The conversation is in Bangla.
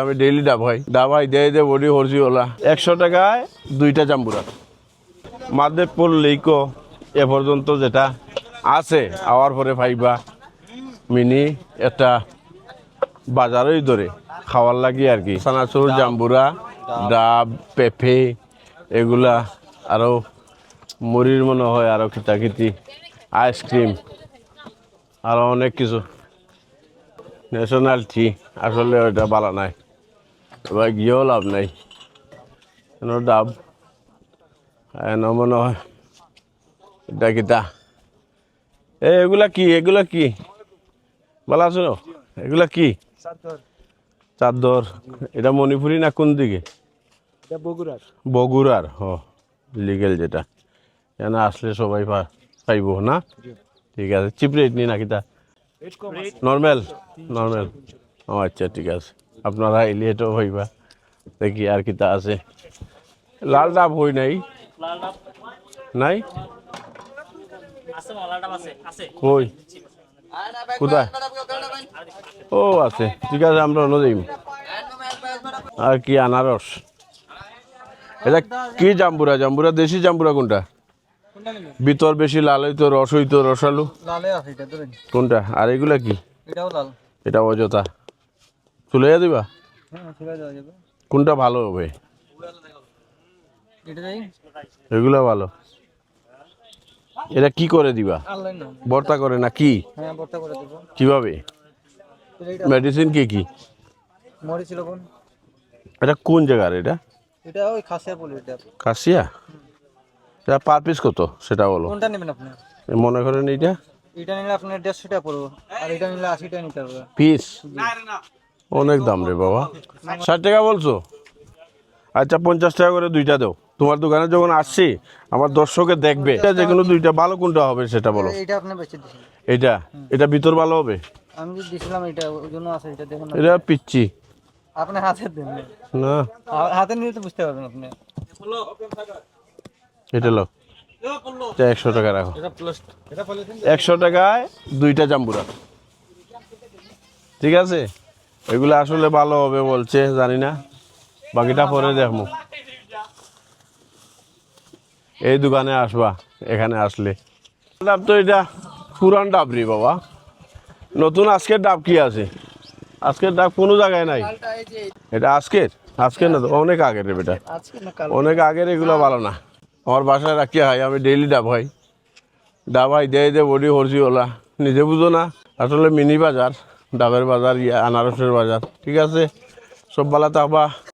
আমি ডেইলি ডাব হয় ডাবাই দিয়ে দিয়ে বডি হরছি ওলা। একশো টাকায় দুইটা জাম্বুরা মাদে পড়লেই কো এ পর্যন্ত যেটা আছে আওয়ার পরে পাইবা মিনি একটা বাজারই ধরে খাওয়ার লাগি আর কি। সানাচুর জাম্বুরা ডাব পেঁপে এগুলা আরও মুড়ির মনে হয় আরও খিতাখিতি আইসক্রিম আরও অনেক কিছু। ন্যাশনাল টি আসলে ওটা বালা নাই। এবার গিয়েও লাভ নাই কেন ডাব এন মনে হয় এটা কিতা এ এগুলা কি এগুলা কি ভালো আছো এগুলা কি চাদর এটা মণিপুরি না কোন দিকে বগুড়ার বগুড়ার হ লিগেল যেটা এখানে আসলে সবাই পাইব না ঠিক আছে চিপ রেট নি নাকি তা নর্মাল নর্মাল ও আচ্ছা ঠিক আছে আপনারা এলে এটাও হইবা। দেখি আর কিতা আছে। লাল ডাব হই নাই। নাই? কই? কোথায়? ও আছে। ঠিক আছে আমরা অন্য যাইম আর কি আনারস? এটা কি জাম্বুরা? জাম্বুরা দেশি জাম্বুরা কোনটা? ভিতর বেশি লাল হইতো রস হইতো রসালু। লালে আছে এটা ধরেন। কোনটা? আর এগুলা কি? এটাও লাল। এটা অযথা। চলে দিবা হ্যাঁ কোনটা ভালো হবে? এগুলা ভালো। এটা কি করে দিবা? না। ভর্তা করে না কি? হ্যাঁ কীভাবে? মেডিসিন কি কি? এটা কোন জায়গার এটা? এটা ওই খাসিয়া বলি এটা। পার পিস কত? সেটা বলো। কোনটা নেবেন আপনি? মনে করেন এইটা? এটা নিলে আপনার দেড়শো টাকা পড়ব। আর এটা নিলে আশি টাকা নিতে হবে। পিস অনেক দাম রে বাবা। ষাট টাকা বলছো? আচ্ছা পঞ্চাশ টাকা করে দুইটা দাও। তোমার দোকানে যখন আসছি আমার দর্শকে দেখবে। এটা যে কোনো দুইটা ভালো কোনটা হবে সেটা বলো। এইটা আপনি বেঁচে দিচ্ছেন এটা? এটা ভিতর ভালো হবে? আমি দিছিলাম এটা ওই জন্য আছে এটা দেখুন এটা পিচ্ছি। আপনি হাতে দেন। না। হাতে নিলে তো বুঝতে পারবেন আপনি। এটা লো একশো টাকা রাখো। এটা প্লাস এটা পলিথিন। একশো টাকায় দুইটা জাম্বুরা। ঠিক আছে? এগুলো আসলে ভালো হবে বলছে, জানি না। বাকিটা পরে দেখব। এই দোকানে আসবা, এখানে আসলে। ডাব তো এটা পুরান ডাব রে বাবা। নতুন আজকের ডাব কি আছে? আজকের ডাব কোনো জায়গায় নাই। এটা আজকের? আজকের না তো? অনেক আগের রে বেটা। অনেক আগের এগুলো ভালো না। আমার বাসায় রাখি হয় আমি ডেইলি ডাব হয় ডাব হয় দিয়ে দিয়ে বডি হরছি ওলা। নিজে বুঝো না, আসলে মিনি বাজার। ডাবের বাজার ইয়া আনারসের বাজার ঠিক আছে? সব তো আবার